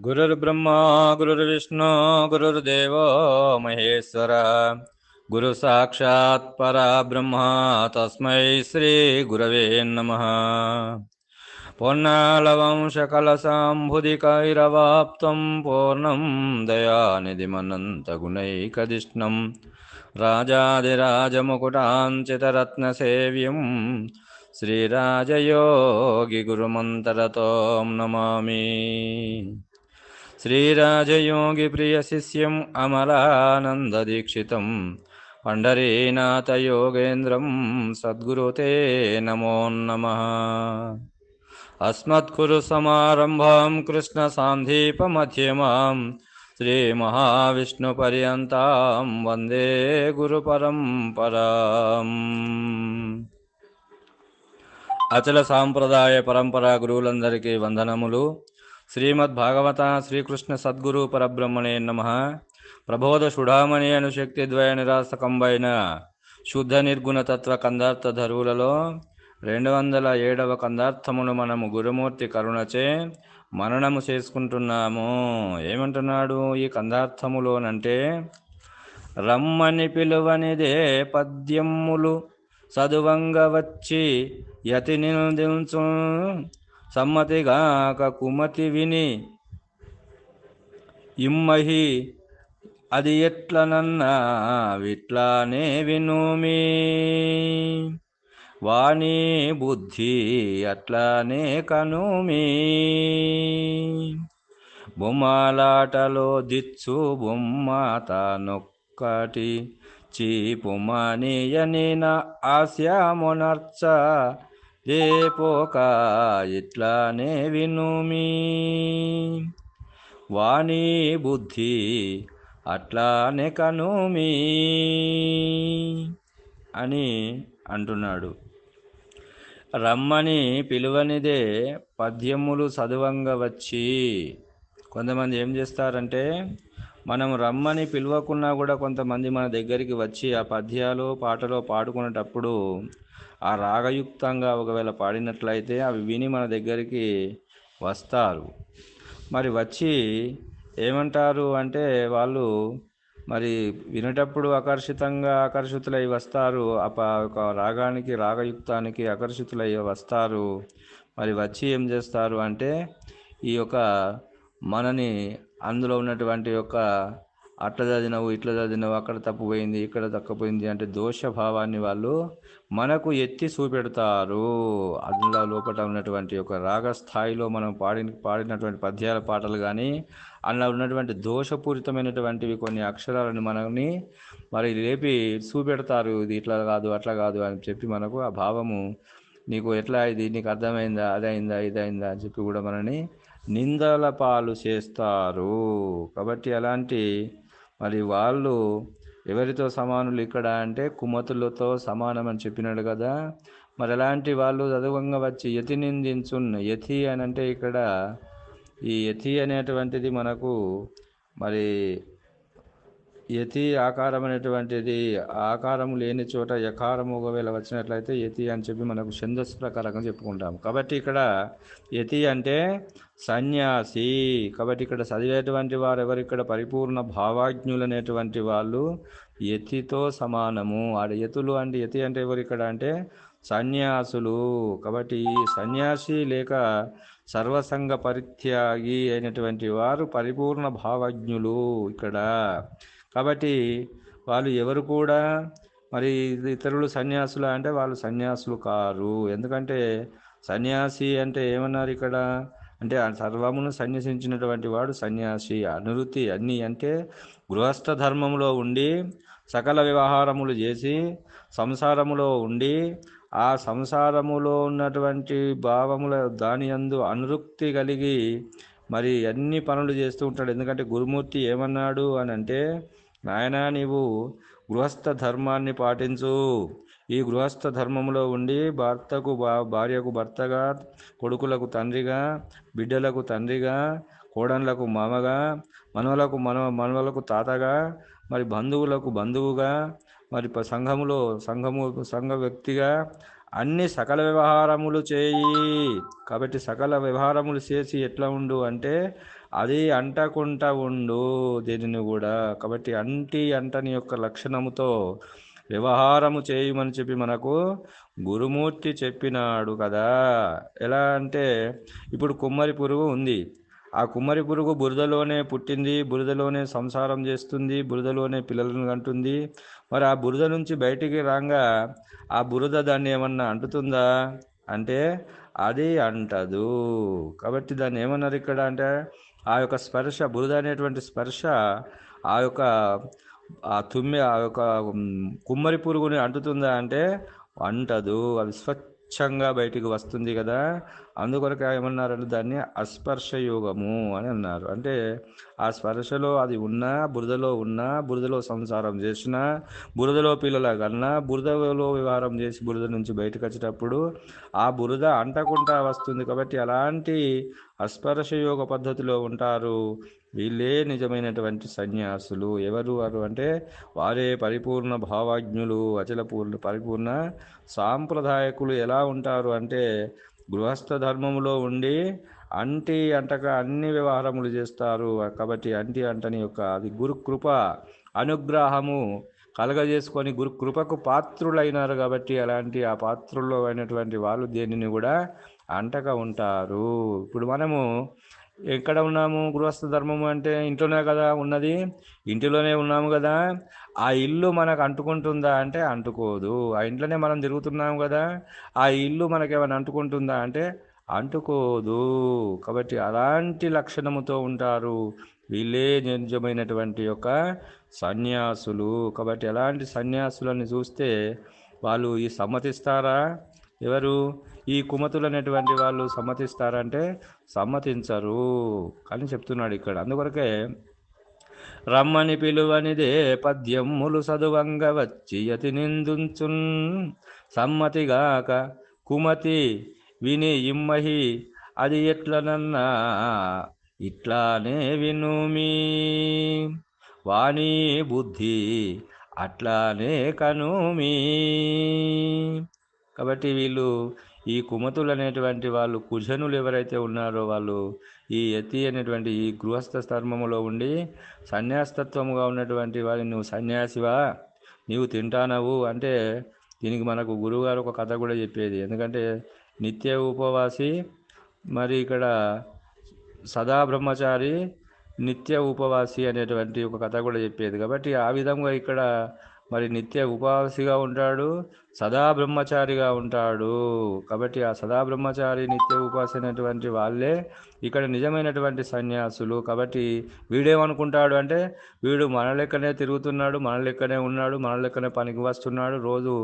गुरुर्ब्रह्मा, गुरुर्विष्णु, गुरुर्देवो, महेश्वर। गुरु साक्षात् परब्रह्म तस्मै श्रीगुरवे नमः। पूर्णालवंशकलसाम्भुदिकैरवाप्तं पूर्णं दयानिधिमनन्तगुणैकदिष्णं। राजादिराजमुकुटाञ्चितरत्नसेव्यं श्रीराजयोगिगुरुमन्तरतों नमामि। श्रीराजयोगिप्रियशिष्यम् अमलानन्ददीक्षितं पण्डरीनाथयोगेन्द्रं सद्गुरु ते नमो नमः अस्मत्कुरुसमारम्भां कृष्णसान्धीपमध्यमां श्रीमहाविष्णुपर्यन्तां वन्दे గురుపరంపరాం అచల సాంప్రదాయ పరంపర గురువులందరికీ వందనములు శ్రీమద్ భాగవత శ్రీకృష్ణ సద్గురు పరబ్రహ్మణే నమ. ప్రబోధ సుడామణి అను శక్తిద్వయ నిరాసకంబైన శుద్ధ నిర్గుణ తత్వ కందార్థ ధరువులలో రెండు వందల ఏడవ కందార్థమును మనము గురుమూర్తి కరుణచే మననము చేసుకుంటున్నాము. ఏమంటున్నాడు ఈ కందార్థములోనంటే రమ్మని పిలువనిదే పద్యములు సదువంగ వచ్చి యతి నిందించు సమ్మతిగాక కుమతి విని ఇమ్మహి అది ఎట్లనన్నా విట్లానే వినుమి. వాణి బుద్ధి అట్లానే కనుమి. బొమ్మలాటలో దిచ్చు బొమ్మ తానొక్కటి చీపుమనియని నా ఆశ్యామునర్చ రేపోక ఇట్లానే వినుమి వాణి బుద్ధి అట్లానే కనుమి అని అంటున్నాడు. రమ్మని పిలువనిదే పద్యములు చదువంగా వచ్చి. కొంతమంది ఏం చేస్తారంటే మనం రమ్మని పిలవకున్నా కూడా కొంతమంది మన దగ్గరికి వచ్చి ఆ పద్యాలు పాటలో పాడుకునేటప్పుడు ఆ రాగయుక్తంగా ఒకవేళ పాడినట్లయితే అవి విని మన దగ్గరికి వస్తారు. మరి వచ్చి ఏమంటారు అంటే వాళ్ళు మరి వినేటప్పుడు ఆకర్షితంగా ఆకర్షితులై వస్తారు ఆ ఒక రాగానికి రాగయుక్తానికి ఆకర్షితులై వస్తారు. మరి వచ్చి ఏం చేస్తారు అంటే ఈ యొక్క మనని అందులో ఉన్నటువంటి యొక్క అట్లా చదివినవు ఇట్లా చదివినవు అక్కడ తప్పు పోయింది ఇక్కడ తక్కుపోయింది అంటే దోష భావాన్ని వాళ్ళు మనకు ఎత్తి చూపెడతారు. అందులో లోపల ఉన్నటువంటి ఒక రాగస్థాయిలో మనం పాడిన పాడినటువంటి పద్యాల పాటలు కానీ అందులో ఉన్నటువంటి దోషపూరితమైనటువంటివి కొన్ని అక్షరాలను మనల్ని మరి లేపి చూపెడతారు. ఇది ఇట్లా కాదు అట్లా కాదు అని చెప్పి మనకు ఆ భావము నీకు ఎట్లా ఇది నీకు అర్థమైందా అదైందా ఇదైందా అని చెప్పి కూడా మనని నిందల పాలు చేస్తారు. కాబట్టి అలాంటి మరి వాళ్ళు ఎవరితో సమానులు ఇక్కడ అంటే కుమతులతో సమానం అని చెప్పినాడు కదా. మరి అలాంటి వాళ్ళు చదువంగా వచ్చి యతి నిందించున్న యతి అని అంటే ఇక్కడ ఈ యతి అనేటువంటిది మనకు మరి యతి ఆకారం అనేటువంటిది ఆకారం లేని చోట యకారము ఒకవేళ వచ్చినట్లయితే యతి అని చెప్పి మనకు ఛందస్సు ప్రకారంగా చెప్పుకుంటాం. కాబట్టి ఇక్కడ యతి అంటే సన్యాసి. కాబట్టి ఇక్కడ చదివేటువంటి వారు ఎవరు? ఇక్కడ పరిపూర్ణ భావాజ్ఞులు అనేటువంటి వాళ్ళు యతితో సమానము. ఆడ యతులు అంటే యతి అంటే ఎవరు ఇక్కడ అంటే సన్యాసులు. కాబట్టి ఈ సన్యాసి లేక సర్వసంగ పరిత్యాగి అయినటువంటి వారు పరిపూర్ణ భావజ్ఞులు ఇక్కడ. కాబట్టి వాళ్ళు ఎవరు కూడా మరి ఇతరులు సన్యాసులు అంటే వాళ్ళు సన్యాసులు కారు. ఎందుకంటే సన్యాసి అంటే ఏమన్నారు ఇక్కడ? అంటే సర్వమును సన్యసించినటువంటి వాడు సన్యాసి. అనురుతి అన్నీ అంటే గృహస్థ ధర్మంలో ఉండి సకల వ్యవహారములు చేసి సంసారములో ఉండి ఆ సంసారములో ఉన్నటువంటి భావముల దాని యందు అనురుక్తి కలిగి మరి అన్ని పనులు చేస్తూ ఉంటాడు. ఎందుకంటే గురుమూర్తి ఏమన్నాడు అని అంటే నాయనా నీవు గృహస్థ ధర్మాన్ని పాటించు. ఈ గృహస్థ ధర్మములో ఉండి భర్తకు భార్యకు భర్తగా కొడుకులకు తండ్రిగా బిడ్డలకు తండ్రిగా కోడన్లకు మామగా మనవలకు మన మనవలకు తాతగా మరి బంధువులకు బంధువుగా మరి సంఘములో సంఘము సంఘ వ్యక్తిగా అన్ని సకల వ్యవహారములు చేయి. కాబట్టి సకల వ్యవహారములు చేసి ఎట్లా ఉండు అంటే అది అంటకుండా ఉండు దీనిని కూడా. కాబట్టి అంటి అంటని యొక్క లక్షణముతో వ్యవహారము చేయమని చెప్పి మనకు గురుమూర్తి చెప్పినాడు కదా. ఎలా అంటే ఇప్పుడు కుమ్మరి పురుగు ఉంది. ఆ కుమ్మరి పురుగు బురదలోనే పుట్టింది బురదలోనే సంసారం చేస్తుంది బురదలోనే పిల్లలను కంటుంది. మరి ఆ బురద నుంచి బయటికి రాగా ఆ బురద దాన్ని ఏమన్నా అంటుతుందా? అంటే అది అంటదు. కాబట్టి దాన్ని ఏమన్నారు ఇక్కడ అంటే ఆ యొక్క స్పర్శ బురద అనేటువంటి స్పర్శ ఆ యొక్క ఆ తుమ్మె ఆ యొక్క కుమ్మరి పురుగుని అంటుతుందా అంటే అంటదు. అది స్వచ్ఛంగా బయటికి వస్తుంది కదా. అందుకొరకు ఏమన్నారంటే దాన్ని అస్పర్శ యోగము అని అన్నారు. అంటే ఆ స్పర్శలో అది ఉన్నా బురదలో ఉన్నా బురదలో సంసారం చేసినా బురదలో పిల్లల కన్నా బురదలో వ్యవహారం చేసి బురద నుంచి బయటకు వచ్చేటప్పుడు ఆ బురద అంటకుండా వస్తుంది కాబట్టి అలాంటి అస్పర్శ యోగ పద్ధతిలో ఉంటారు? వీళ్ళే నిజమైనటువంటి సన్యాసులు. ఎవరు వారు అంటే వారే పరిపూర్ణ భావాజ్ఞులు అచల పూర్ణ పరిపూర్ణ సాంప్రదాయకులు. ఎలా ఉంటారు అంటే గృహస్థ ధర్మములో ఉండి అంటి అంటక అన్ని వ్యవహారములు చేస్తారు. కాబట్టి అంటి అంటని యొక్క అది గురుకృప అనుగ్రహము కలగజేసుకొని గురు కృపకు పాత్రులైనారు కాబట్టి అలాంటి ఆ పాత్రుల్లో అయినటువంటి వాళ్ళు దేనిని కూడా అంటక ఉంటారు. ఇప్పుడు మనము ఎక్కడ ఉన్నాము? గృహస్థ ధర్మము అంటే ఇంట్లోనే కదా ఉన్నది. ఇంటిలోనే ఉన్నాము కదా. ఆ ఇల్లు మనకు అంటుకుంటుందా అంటే అంటుకోదు. ఆ ఇంట్లోనే మనం తిరుగుతున్నాము కదా. ఆ ఇల్లు మనకేమైనా అంటుకుంటుందా అంటే అంటుకోదు. కాబట్టి అలాంటి లక్షణముతో ఉంటారు వీళ్ళే నిజమైనటువంటి యొక్క సన్యాసులు. కాబట్టి ఎలాంటి సన్యాసులని చూస్తే వాళ్ళు ఈ సమ్మతిస్తారా? ఎవరు? ఈ కుమతులు అనేటువంటి వాళ్ళు సమ్మతిస్తారంటే సమ్మతించరు అని చెప్తున్నాడు ఇక్కడ. అందుకొరకే రమ్మని పిలువనిదే పద్యములు సదువంగ వచ్చి యతి నిందుంచున్ సమ్మతిగాక కుమతి విని ఇమ్మహి అది ఎట్లనన్నా ఇట్లానే వినుమి వాణి బుద్ధి అట్లానే కనుమి కాబట్టి వీళ్ళు ఈ కుమతులు అనేటువంటి వాళ్ళు కుజనులు ఎవరైతే ఉన్నారో వాళ్ళు ఈ యతి అనేటువంటి ఈ గృహస్థ ధర్మములో ఉండి సన్యాసతత్వముగా ఉన్నటువంటి వారిని నువ్వు సన్యాసివా? నీవు తింటానవు అంటే దీనికి మనకు గురువుగారు ఒక కథ కూడా చెప్పేది. ఎందుకంటే నిత్య ఉపవాసి మరి ఇక్కడ సదా బ్రహ్మచారి నిత్య ఉపవాసి అనేటువంటి ఒక కథ కూడా చెప్పేది. కాబట్టి ఆ విధంగా ఇక్కడ మరి నిత్య ఉపవాసిగా ఉంటాడు. సదా బ్రహ్మచారిగా ఉంటాడు. కాబట్టి ఆ సదా బ్రహ్మచారి నిత్య ఉపాసైనటువంటి వాళ్ళే ఇక్కడ నిజమైనటువంటి సన్యాసులు. కాబట్టి వీడేమనుకుంటాడు అంటే వీడు మన లెక్కనే తిరుగుతున్నాడు మన లెక్కనే ఉన్నాడు మన లెక్కనే పనికి వస్తున్నాడు. రోజు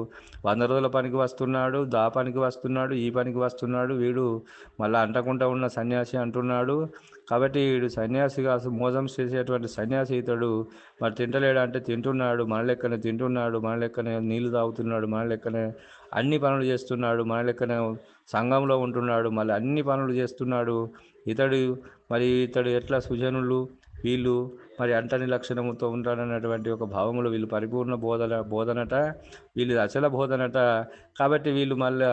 వంద రోజుల పనికి వస్తున్నాడు దా పనికి వస్తున్నాడు ఈ పనికి వస్తున్నాడు. వీడు మళ్ళీ అంటకుండా ఉన్న సన్యాసి అంటున్నాడు. కాబట్టి వీడు సన్యాసిగా మోసం చేసేటువంటి సన్యాసి ఇతడు మరి తింటలేడు అంటే తింటున్నాడు మన లెక్కనే తింటున్నాడు మన లెక్కనే నీళ్ళు తాగుతున్నాడు మన లెక్క లెక్కనే అన్ని పనులు చేస్తున్నాడు మన లెక్కనే సంఘంలో ఉంటున్నాడు మళ్ళీ అన్ని పనులు చేస్తున్నాడు. ఇతడు మరి ఇతడు ఎట్లా సుజనులు? వీళ్ళు మరి అంటని లక్షణముతో ఉంటారన్నటువంటి ఒక భావములు వీళ్ళు పరిపూర్ణ బోధన బోధనట వీళ్ళు అచల బోధనట. కాబట్టి వీళ్ళు మళ్ళీ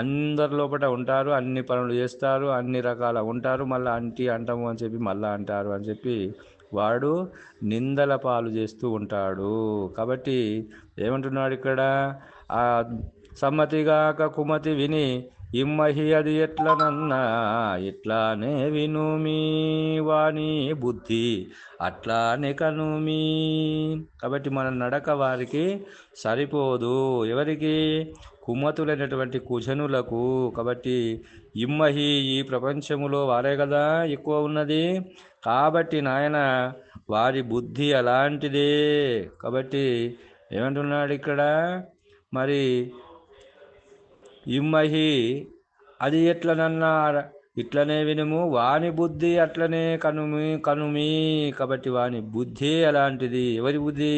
అందరి లోపల ఉంటారు అన్ని పనులు చేస్తారు అన్ని రకాల ఉంటారు మళ్ళీ అంటి అంటాము అని చెప్పి మళ్ళా అంటారు అని చెప్పి వాడు నిందల పాలు చేస్తూ ఉంటాడు. కాబట్టి ఏమంటున్నాడు ఇక్కడ? సమ్మతిగాక కుమతి విని ఇమ్మహి అది ఎట్లనన్నా ఇట్లానే వినుమి వాణి బుద్ధి అట్లానే కనుమి కాబట్టి మన నడక వారికి సరిపోదు ఎవరికి? కుమతులైనటువంటి కుజనులకు. కాబట్టి ఇమ్మహి ఈ ప్రపంచములో వారే కదా ఎక్కువ ఉన్నది. కాబట్టి నాయన వారి బుద్ధి అలాంటిదే. కాబట్టి ఏమంటున్నాడు ఇక్కడ? మరి ఇమ్మహి అది ఎట్లనన్నా ఇట్లనే వినుము వాని బుద్ధి అట్లనే కనుమి కనుమి కాబట్టి వాని బుద్ధి అలాంటిది ఎవరి బుద్ధి?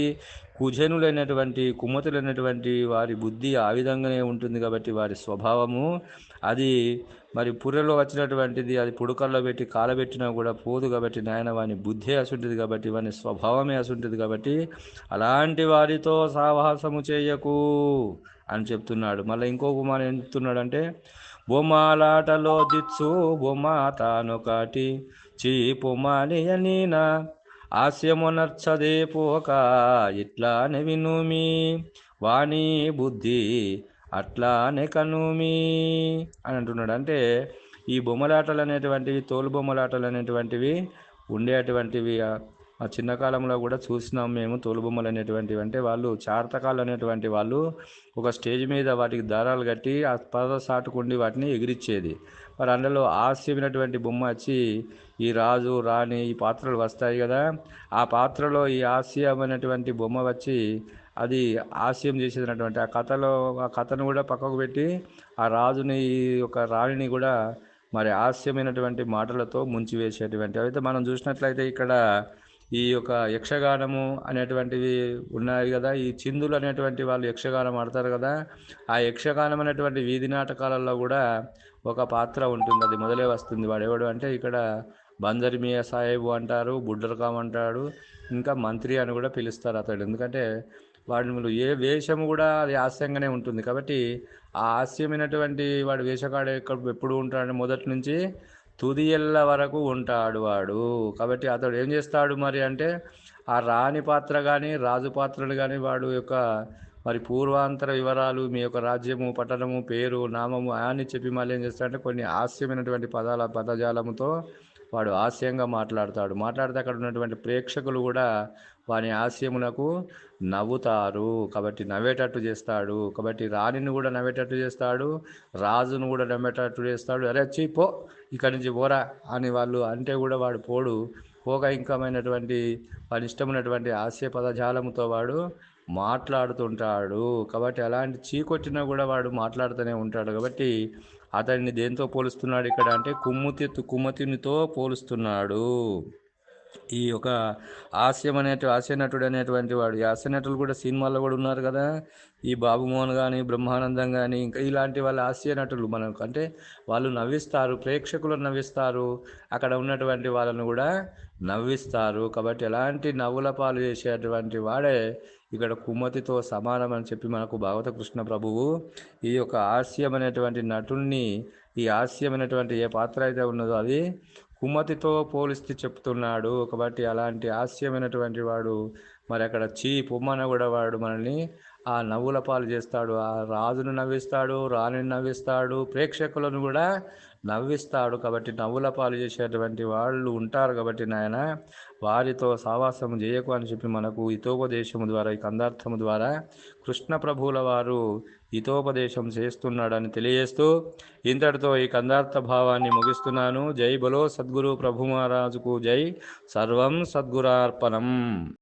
కుజనులైనటువంటి కుమతులైనటువంటి వారి బుద్ధి ఆ విధంగానే ఉంటుంది కాబట్టి వారి స్వభావము అది మరి పుర్రెలో వచ్చినటువంటిది అది పుడకల్లో పెట్టి కాలబెట్టినా కూడా పోదు కాబట్టి నాయన వాని బుద్ధి అసుంటిది కాబట్టి వాని స్వభావమే అసుంటిది కాబట్టి అలాంటి వారితో సావాసము చేయకు అని చెప్తున్నాడు. మళ్ళీ ఇంకో కుమారు ఏం చెప్తున్నాడు అంటే బొమ్మలాటలో దిచ్చు బొమ్మ తానొకటి చీపుమాలియనీన హాస్యము నచ్చదే పోక ఇట్లానే వినుమి వాణి బుద్ధి అట్లానే కనుమి అని అంటున్నాడు. అంటే ఈ బొమ్మలాటలు అనేటువంటివి తోలు బొమ్మలాటలు అనేటువంటివి ఉండేటువంటివి. ఆ- చిన్న కాలంలో కూడా చూసినాం మేము తోలు బొమ్మలు అనేటువంటివి. అంటే వాళ్ళు చార్తకాలు అనేటువంటి వాళ్ళు ఒక స్టేజ్ మీద వాటికి దారాలు కట్టి ఆ పద సాటుకుండి వాటిని ఎగిరిచ్చేది. మరి అందులో హాస్యమైనటువంటి బొమ్మ వచ్చి ఈ రాజు రాణి ఈ పాత్రలు వస్తాయి కదా. ఆ పాత్రలో ఈ ఆస్యమైనటువంటి బొమ్మ వచ్చి అది హాస్యం చేసేటటువంటి ఆ కథలో ఆ కథను కూడా పక్కకు పెట్టి ఆ రాజుని ఈ యొక్క రాణిని కూడా మరి హాస్యమైనటువంటి మాటలతో ముంచివేసేటువంటి అయితే మనం చూసినట్లయితే ఇక్కడ ఈ యొక్క యక్షగానము అనేటువంటివి ఉన్నాయి కదా. ఈ చిందులు అనేటువంటి వాళ్ళు యక్షగానం ఆడతారు కదా. ఆ యక్షగానం అనేటువంటి వీధి నాటకాలలో కూడా ఒక పాత్ర ఉంటుంది. అది మొదలే వస్తుంది. వాడు ఎవడు అంటే ఇక్కడ బంజరి మియా సాహెబు అంటారు బుడ్డర్కామ్ అంటాడు ఇంకా మంత్రి అని కూడా పిలుస్తారు అతడు. ఎందుకంటే వాడి ఏ వేషము కూడా అది హాస్యంగానే ఉంటుంది. కాబట్టి ఆ హాస్యమైనటువంటి వాడు వేషగాడు ఎక్కడ ఎప్పుడు ఉంటాడు మొదటి నుంచి తుదియల్ల వరకు ఉంటాడు వాడు. కాబట్టి అతడు ఏం చేస్తాడు మరి అంటే ఆ రాణి పాత్ర కానీ రాజు పాత్రలు కానీ వాడు యొక్క మరి పూర్వాంతర వివరాలు మీ యొక్క రాజ్యము పట్టణము పేరు నామము అని చెప్పి మళ్ళీ ఏం చేస్తాడంటే కొన్ని హాస్యమైనటువంటి పదాల పదజాలముతో వాడు హాస్యంగా మాట్లాడతాడు. మాట్లాడితే అక్కడ ఉన్నటువంటి ప్రేక్షకులు కూడా వాని హాస్యమునకు నవ్వుతారు. కాబట్టి నవ్వేటట్టు చేస్తాడు. కాబట్టి రాణిని కూడా నవ్వేటట్టు చేస్తాడు. రాజును కూడా నవ్వేటట్టు చేస్తాడు. అరే చీ పో ఇక్కడి నుంచి పోరా అని వాళ్ళు అంటే కూడా వాడు పోడు. పోగా ఇంకమైనటువంటి వాడి ఇష్టమైనటువంటి హాస్య పదజాలముతో వాడు మాట్లాడుతుంటాడు. కాబట్టి అలాంటి చీకొట్టినా కూడా వాడు మాట్లాడుతూనే ఉంటాడు. కాబట్టి అతన్ని దేంతో పోలుస్తున్నాడు ఇక్కడ అంటే కుమ్ముతి కుమ్మతినితో పోలుస్తున్నాడు. ఈ యొక్క హాస్యం అనే హాస్య నటుడు అనేటువంటి వాడు. ఈ హాస్య నటులు కూడా సినిమాల్లో కూడా ఉన్నారు కదా. ఈ బాబుమోహన్ కానీ బ్రహ్మానందం కానీ ఇంకా ఇలాంటి వాళ్ళ హాస్య నటులు మనకు. అంటే వాళ్ళు నవ్విస్తారు ప్రేక్షకులను నవ్విస్తారు. అక్కడ ఉన్నటువంటి వాళ్ళను కూడా నవ్విస్తారు. కాబట్టి ఎలాంటి నవ్వుల పాలు చేసేటువంటి వాడే ఇక్కడ కుమ్మతితో సమానం అని చెప్పి మనకు భాగవత కృష్ణ ప్రభువు ఈ యొక్క హాస్యం అనేటువంటి నటుల్ని ఈ హాస్యం అనేటువంటి ఏ పాత్ర అయితే ఉన్నదో అది కుమ్మతితో పోలిస్తే చెప్తున్నాడు. కాబట్టి అలాంటి హాస్యమైనటువంటి వాడు మరి అక్కడ చీ పొమ్మన కూడా వాడు మనల్ని ఆ నవ్వుల పాలు చేస్తాడు ఆ రాజును నవ్విస్తాడు రాణిని నవ్విస్తాడు ప్రేక్షకులను కూడా నవ్విస్తాడు. కాబట్టి నవ్వుల పాలు చేసేటువంటి వాళ్ళు ఉంటారు కాబట్టి నాయన వారితో సావాసం చేయకు అని చెప్పి మనకు హితోపదేశము ద్వారా ఈ కందార్థము ద్వారా కృష్ణ ప్రభువుల వారు హితోపదేశం చేస్తున్నాడని తెలియజేస్తూ ఇంతటితో ఈ కందార్థ భావాన్ని ముగిస్తున్నాను. జై బలో సద్గురు ప్రభు మహారాజుకు జై. సర్వం సద్గురార్పణం.